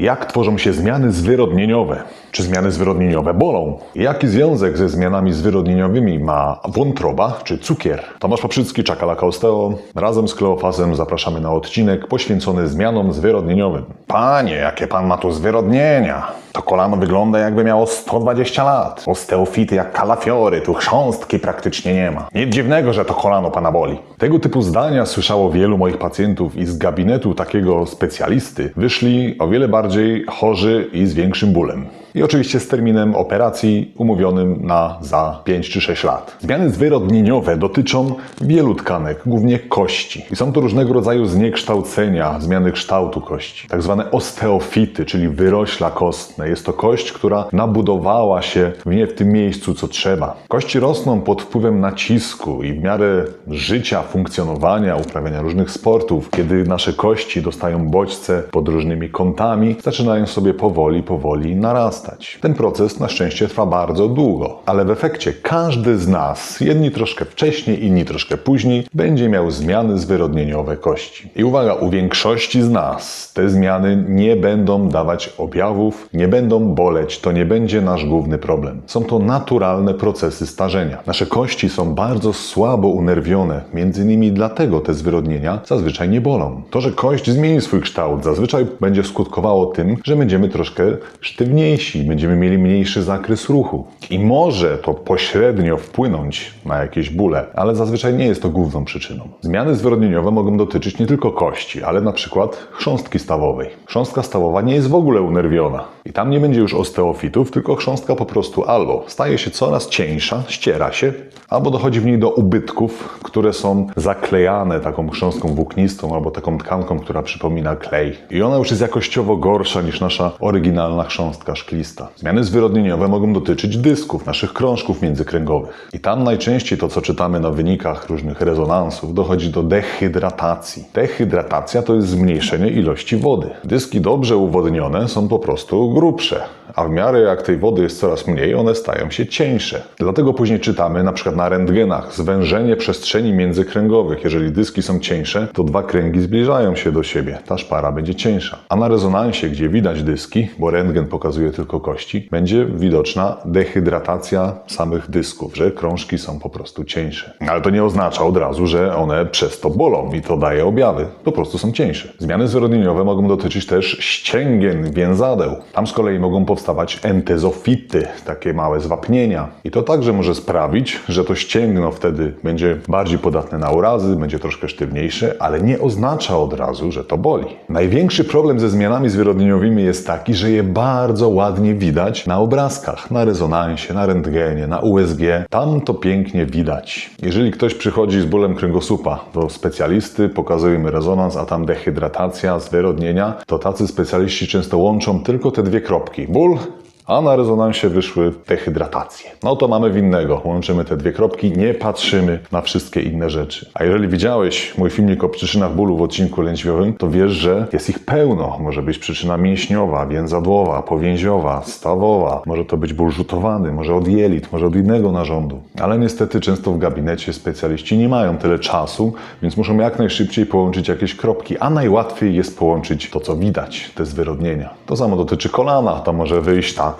Jak tworzą się zmiany zwyrodnieniowe? Czy zmiany zwyrodnieniowe bolą? Jaki związek ze zmianami zwyrodnieniowymi ma wątroba czy cukier? Tomasz Paprzycki, Czakalaka Osteo. Razem z Kleofasem zapraszamy na odcinek poświęcony zmianom zwyrodnieniowym. Panie, jakie pan ma tu zwyrodnienia? To kolano wygląda jakby miało 120 lat. Osteofity jak kalafiory, tu chrząstki praktycznie nie ma. Nic dziwnego, że to kolano pana boli. Tego typu zdania słyszało wielu moich pacjentów i z gabinetu takiego specjalisty wyszli o wiele bardziej chorzy i z większym bólem. I oczywiście z terminem operacji umówionym na za 5 czy 6 lat. Zmiany zwyrodnieniowe dotyczą wielu tkanek, głównie kości. I są to różnego rodzaju zniekształcenia, zmiany kształtu kości. Tak zwane osteofity, czyli wyrośla kostne. Jest to kość, która nabudowała się nie w tym miejscu, co trzeba. Kości rosną pod wpływem nacisku i w miarę życia, funkcjonowania, uprawiania różnych sportów, kiedy nasze kości dostają bodźce pod różnymi kątami, zaczynają sobie powoli, powoli narastać. Ten proces na szczęście trwa bardzo długo, ale w efekcie każdy z nas, jedni troszkę wcześniej, inni troszkę później, będzie miał zmiany zwyrodnieniowe kości. I uwaga, u większości z nas te zmiany nie będą dawać objawów, nie będą boleć, to nie będzie nasz główny problem. Są to naturalne procesy starzenia. Nasze kości są bardzo słabo unerwione, między innymi dlatego te zwyrodnienia zazwyczaj nie bolą. To, że kość zmieni swój kształt, zazwyczaj będzie skutkowało tym, że będziemy troszkę sztywniejsi, będziemy mieli mniejszy zakres ruchu. I może to pośrednio wpłynąć na jakieś bóle, ale zazwyczaj nie jest to główną przyczyną. Zmiany zwyrodnieniowe mogą dotyczyć nie tylko kości, ale na przykład chrząstki stawowej. Chrząstka stawowa nie jest w ogóle unerwiona. I tam nie będzie już osteofitów, tylko chrząstka po prostu albo staje się coraz cieńsza, ściera się, albo dochodzi w niej do ubytków, które są zaklejane taką chrząstką włóknistą albo taką tkanką, która przypomina klej. I ona już jest jakościowo gorsza niż nasza oryginalna chrząstka szklista. Zmiany zwyrodnieniowe mogą dotyczyć dysków, naszych krążków międzykręgowych. I tam najczęściej to, co czytamy na wynikach różnych rezonansów, dochodzi do dehydratacji. Dehydratacja to jest zmniejszenie ilości wody. Dyski dobrze uwodnione są po prostu grubsze, a w miarę jak tej wody jest coraz mniej, one stają się cieńsze. Dlatego później czytamy na przykład na rentgenach zwężenie przestrzeni międzykręgowych. Jeżeli dyski są cieńsze, to dwa kręgi zbliżają się do siebie. Ta szpara będzie cieńsza. A na rezonansie, gdzie widać dyski, bo rentgen pokazuje tylko kości, będzie widoczna dehydratacja samych dysków, że krążki są po prostu cieńsze. Ale to nie oznacza od razu, że one przez to bolą i to daje objawy. Po prostu są cieńsze. Zmiany zwyrodnieniowe mogą dotyczyć też ścięgien, więzadeł. Tam z kolei mogą powstawać entezofity, takie małe zwapnienia. I to także może sprawić, że to ścięgno wtedy będzie bardziej podatne na urazy, będzie troszkę sztywniejsze, ale nie oznacza od razu, że to boli. Największy problem ze zmianami zwyrodnieniowymi jest taki, że je bardzo ładnie widać na obrazkach, na rezonansie, na rentgenie, na USG. Tam to pięknie widać. Jeżeli ktoś przychodzi z bólem kręgosłupa do specjalisty, pokazujemy rezonans, a tam dehydratacja, zwyrodnienia, to tacy specjaliści często łączą tylko te dwie kropki. Ból all a na rezonansie wyszły dehydratacje. No to mamy winnego. Łączymy te dwie kropki, nie patrzymy na wszystkie inne rzeczy. A jeżeli widziałeś mój filmik o przyczynach bólu w odcinku lędźwiowym, to wiesz, że jest ich pełno. Może być przyczyna mięśniowa, więzadłowa, powięziowa, stawowa. Może to być ból rzutowany, może od jelit, może od innego narządu. Ale niestety często w gabinecie specjaliści nie mają tyle czasu, więc muszą jak najszybciej połączyć jakieś kropki, a najłatwiej jest połączyć to, co widać, te zwyrodnienia. To samo dotyczy kolana. Tam może wyjść ta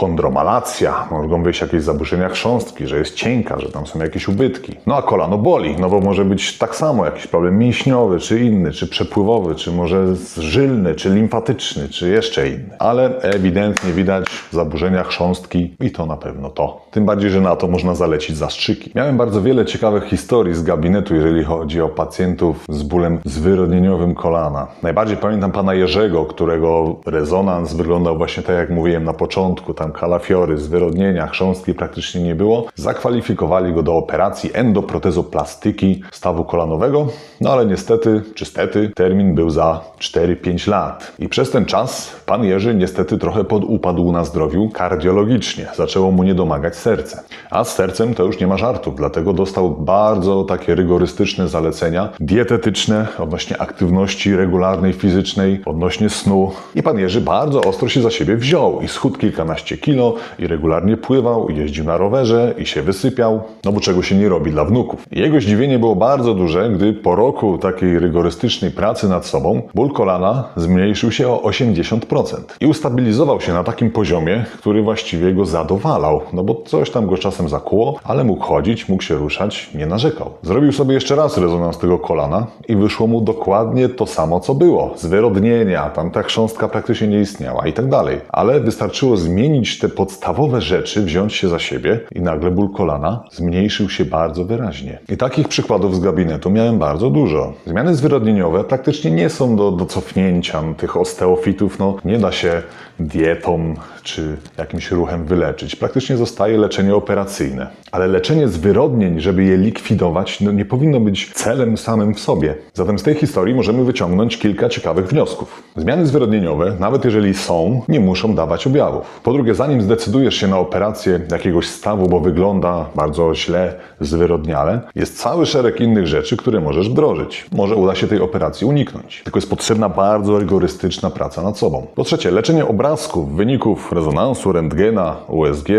chondromalacja, mogą wyjść jakieś zaburzenia chrząstki, że jest cienka, że tam są jakieś ubytki. No a kolano boli, no bo może być tak samo jakiś problem mięśniowy, czy inny, czy przepływowy, czy może żylny, czy limfatyczny, czy jeszcze inny. Ale ewidentnie widać zaburzenia chrząstki i to na pewno to. Tym bardziej, że na to można zalecić zastrzyki. Miałem bardzo wiele ciekawych historii z gabinetu, jeżeli chodzi o pacjentów z bólem zwyrodnieniowym kolana. Najbardziej pamiętam pana Jerzego, którego rezonans wyglądał właśnie tak, jak mówiłem na początku. Tam kalafiory, zwyrodnienia, chrząstki praktycznie nie było. Zakwalifikowali go do operacji endoprotezoplastyki stawu kolanowego, no ale niestety, czy stety, termin był za 4-5 lat. I przez ten czas pan Jerzy niestety trochę podupadł na zdrowiu kardiologicznie. Zaczęło mu nie domagać serce. A z sercem to już nie ma żartów, dlatego dostał bardzo takie rygorystyczne zalecenia dietetyczne odnośnie aktywności regularnej, fizycznej, odnośnie snu. I pan Jerzy bardzo ostro się za siebie wziął i schudł kilkanaście 15 kilo i regularnie pływał, i jeździł na rowerze i się wysypiał, no bo czego się nie robi dla wnuków. Jego zdziwienie było bardzo duże, gdy po roku takiej rygorystycznej pracy nad sobą ból kolana zmniejszył się o 80% i ustabilizował się na takim poziomie, który właściwie go zadowalał, no bo coś tam go czasem zakłuło, ale mógł chodzić, mógł się ruszać, nie narzekał. Zrobił sobie jeszcze raz rezonans tego kolana i wyszło mu dokładnie to samo, co było. Zwyrodnienia, tam ta chrząstka praktycznie nie istniała i tak dalej. Ale wystarczyło zmienić te podstawowe rzeczy, wziąć się za siebie i nagle ból kolana zmniejszył się bardzo wyraźnie. I takich przykładów z gabinetu miałem bardzo dużo. Zmiany zwyrodnieniowe praktycznie nie są do, do cofnięcia tych osteofitów, no nie da się dietą czy jakimś ruchem wyleczyć. Praktycznie zostaje leczenie operacyjne. Ale leczenie zwyrodnień, żeby je likwidować, no nie powinno być celem samym w sobie. Zatem z tej historii możemy wyciągnąć kilka ciekawych wniosków. Zmiany zwyrodnieniowe, nawet jeżeli są, nie muszą dawać objawów. Po drugie, zanim zdecydujesz się na operację jakiegoś stawu, bo wygląda bardzo źle, zwyrodniale, jest cały szereg innych rzeczy, które możesz wdrożyć. Może uda się tej operacji uniknąć. Tylko jest potrzebna bardzo rygorystyczna praca nad sobą. Po trzecie, leczenie obrazków, wyników rezonansu, rentgena, USG,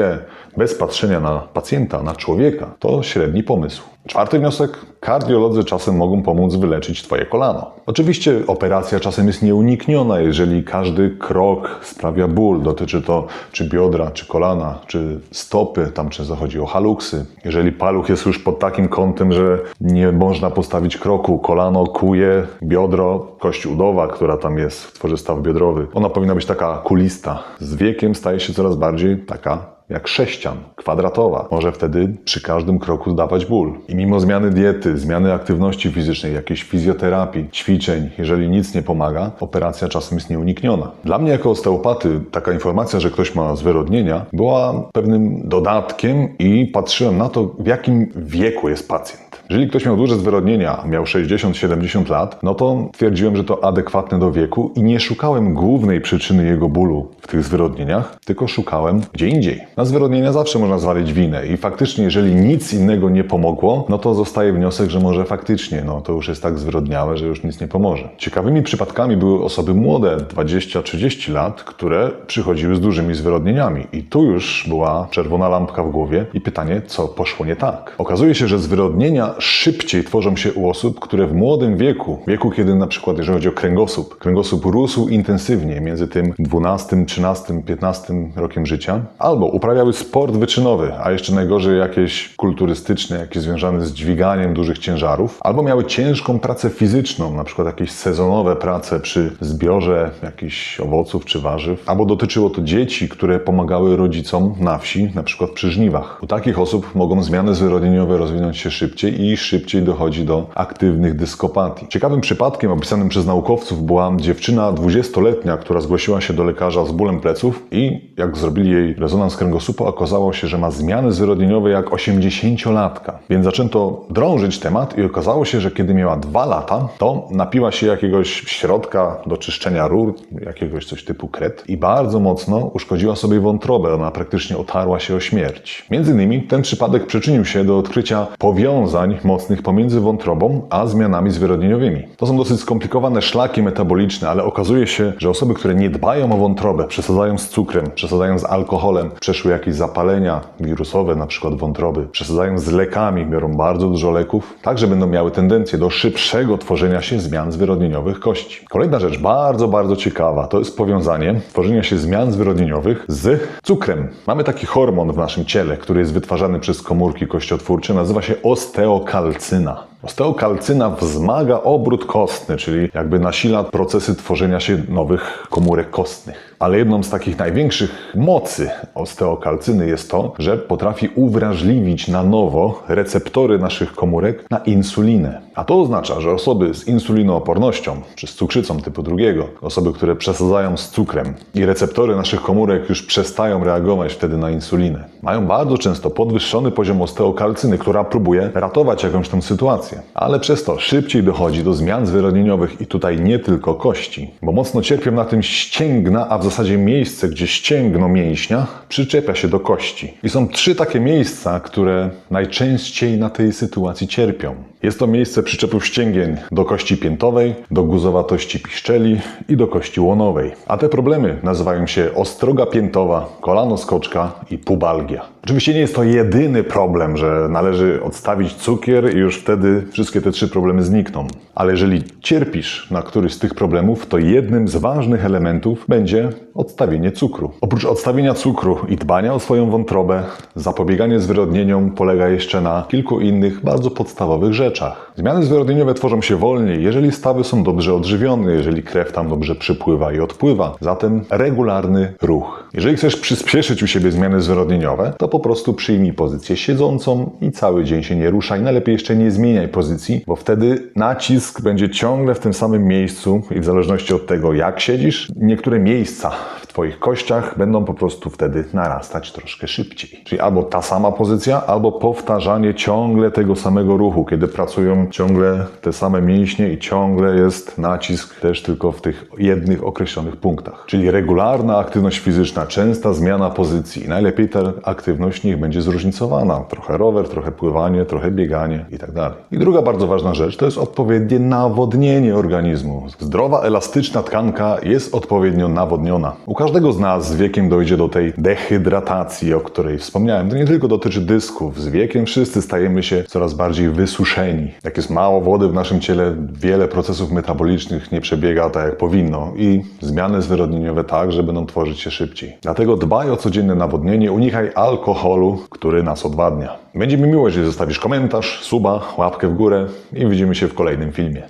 bez patrzenia na pacjenta, na człowieka, to średni pomysł. Czwarty wniosek. Kardiolodzy czasem mogą pomóc wyleczyć Twoje kolano. Oczywiście operacja czasem jest nieunikniona, jeżeli każdy krok sprawia ból. Dotyczy to czy biodra, czy kolana, czy stopy, tam często chodzi o haluksy. Jeżeli paluch jest już pod takim kątem, że nie można postawić kroku, kolano kuje, biodro, kość udowa, która tam jest w staw biodrowy, ona powinna być taka kulista. Z wiekiem staje się coraz bardziej taka jak sześcian, kwadratowa. Może wtedy przy każdym kroku dawać ból. I mimo zmiany diety, zmiany aktywności fizycznej, jakiejś fizjoterapii, ćwiczeń, jeżeli nic nie pomaga, operacja czasem jest nieunikniona. Dla mnie jako osteopaty taka informacja, że ktoś ma zwyrodnienia, była pewnym dodatkiem i patrzyłem na to, w jakim wieku jest pacjent. Jeżeli ktoś miał duże zwyrodnienia, miał 60-70 lat, no to twierdziłem, że to adekwatne do wieku i nie szukałem głównej przyczyny jego bólu w tych zwyrodnieniach, tylko szukałem gdzie indziej. Na zwyrodnienia zawsze można zwalić winę i faktycznie, jeżeli nic innego nie pomogło, no to zostaje wniosek, że może faktycznie, no to już jest tak zwyrodniałe, że już nic nie pomoże. Ciekawymi przypadkami były osoby młode, 20-30 lat, które przychodziły z dużymi zwyrodnieniami i tu już była czerwona lampka w głowie i pytanie, co poszło nie tak. Okazuje się, że zwyrodnienia szybciej tworzą się u osób, które w młodym wieku, wieku kiedy na przykład, jeżeli chodzi o kręgosłup, kręgosłup rósł intensywnie między tym 12, 13, 15 rokiem życia, albo uprawiały sport wyczynowy, a jeszcze najgorzej jakieś kulturystyczne, jakieś związane z dźwiganiem dużych ciężarów, albo miały ciężką pracę fizyczną, na przykład jakieś sezonowe prace przy zbiorze jakichś owoców czy warzyw, albo dotyczyło to dzieci, które pomagały rodzicom na wsi, na przykład przy żniwach. U takich osób mogą zmiany zwyrodnieniowe rozwinąć się szybciej i szybciej dochodzi do aktywnych dyskopatii. Ciekawym przypadkiem opisanym przez naukowców była dziewczyna 20-letnia, która zgłosiła się do lekarza z bólem pleców i jak zrobili jej rezonans kręgosłupa, okazało się, że ma zmiany zwyrodnieniowe jak 80-latka. Więc zaczęto drążyć temat i okazało się, że kiedy miała 2 lata, to napiła się jakiegoś środka do czyszczenia rur, jakiegoś coś typu kret i bardzo mocno uszkodziła sobie wątrobę. Ona praktycznie otarła się o śmierć. Między innymi ten przypadek przyczynił się do odkrycia powiązań mocnych pomiędzy wątrobą a zmianami zwyrodnieniowymi. To są dosyć skomplikowane szlaki metaboliczne, ale okazuje się, że osoby, które nie dbają o wątrobę, przesadzają z cukrem, przesadzają z alkoholem, przeszły jakieś zapalenia wirusowe, na przykład wątroby, przesadzają z lekami, biorą bardzo dużo leków, także będą miały tendencję do szybszego tworzenia się zmian zwyrodnieniowych kości. Kolejna rzecz bardzo, bardzo ciekawa to jest powiązanie tworzenia się zmian zwyrodnieniowych z cukrem. Mamy taki hormon w naszym ciele, który jest wytwarzany przez komórki kościotwórcze, nazywa się osteokalcyna. Osteokalcyna wzmaga obrót kostny, czyli jakby nasila procesy tworzenia się nowych komórek kostnych. Ale jedną z takich największych mocy osteokalcyny jest to, że potrafi uwrażliwić na nowo receptory naszych komórek na insulinę. A to oznacza, że osoby z insulinoopornością, czy z cukrzycą typu drugiego, osoby, które przesadzają z cukrem i receptory naszych komórek już przestają reagować wtedy na insulinę, mają bardzo często podwyższony poziom osteokalcyny, która próbuje ratować jakąś tą sytuację. Ale przez to szybciej dochodzi do zmian zwyrodnieniowych i tutaj nie tylko kości, bo mocno cierpią na tym ścięgna, a w zasadzie miejsce, gdzie ścięgno mięśnia przyczepia się do kości. I są trzy takie miejsca, które najczęściej na tej sytuacji cierpią. Jest to miejsce przyczepów ścięgien do kości piętowej, do guzowatości piszczeli i do kości łonowej. A te problemy nazywają się ostroga piętowa, kolano skoczka i pubalgia. Oczywiście nie jest to jedyny problem, że należy odstawić cukier i już wtedy wszystkie te trzy problemy znikną. Ale jeżeli cierpisz na któryś z tych problemów, to jednym z ważnych elementów będzie odstawienie cukru. Oprócz odstawienia cukru i dbania o swoją wątrobę, zapobieganie zwyrodnieniom polega jeszcze na kilku innych bardzo podstawowych rzeczach. Zmiany zwyrodnieniowe tworzą się wolniej, jeżeli stawy są dobrze odżywione, jeżeli krew tam dobrze przypływa i odpływa. Zatem regularny ruch. Jeżeli chcesz przyspieszyć u siebie zmiany zwyrodnieniowe, to po prostu przyjmij pozycję siedzącą i cały dzień się nie ruszaj. Najlepiej jeszcze nie zmieniaj pozycji, bo wtedy nacisk będzie ciągle w tym samym miejscu i w zależności od tego, jak siedzisz, niektóre miejsca Twoich kościach będą po prostu wtedy narastać troszkę szybciej. Czyli albo ta sama pozycja, albo powtarzanie ciągle tego samego ruchu, kiedy pracują ciągle te same mięśnie i ciągle jest nacisk też tylko w tych jednych określonych punktach. Czyli regularna aktywność fizyczna, częsta zmiana pozycji. Najlepiej ta aktywność niech będzie zróżnicowana. Trochę rower, trochę pływanie, trochę bieganie i tak. I druga bardzo ważna rzecz to jest odpowiednie nawodnienie organizmu. Zdrowa, elastyczna tkanka jest odpowiednio nawodniona. Każdego z nas z wiekiem dojdzie do tej dehydratacji, o której wspomniałem. To nie tylko dotyczy dysków. Z wiekiem wszyscy stajemy się coraz bardziej wysuszeni. Jak jest mało wody w naszym ciele, wiele procesów metabolicznych nie przebiega tak jak powinno i zmiany zwyrodnieniowe także będą tworzyć się szybciej. Dlatego dbaj o codzienne nawodnienie, unikaj alkoholu, który nas odwadnia. Będzie mi miło, jeżeli zostawisz komentarz, suba, łapkę w górę i widzimy się w kolejnym filmie.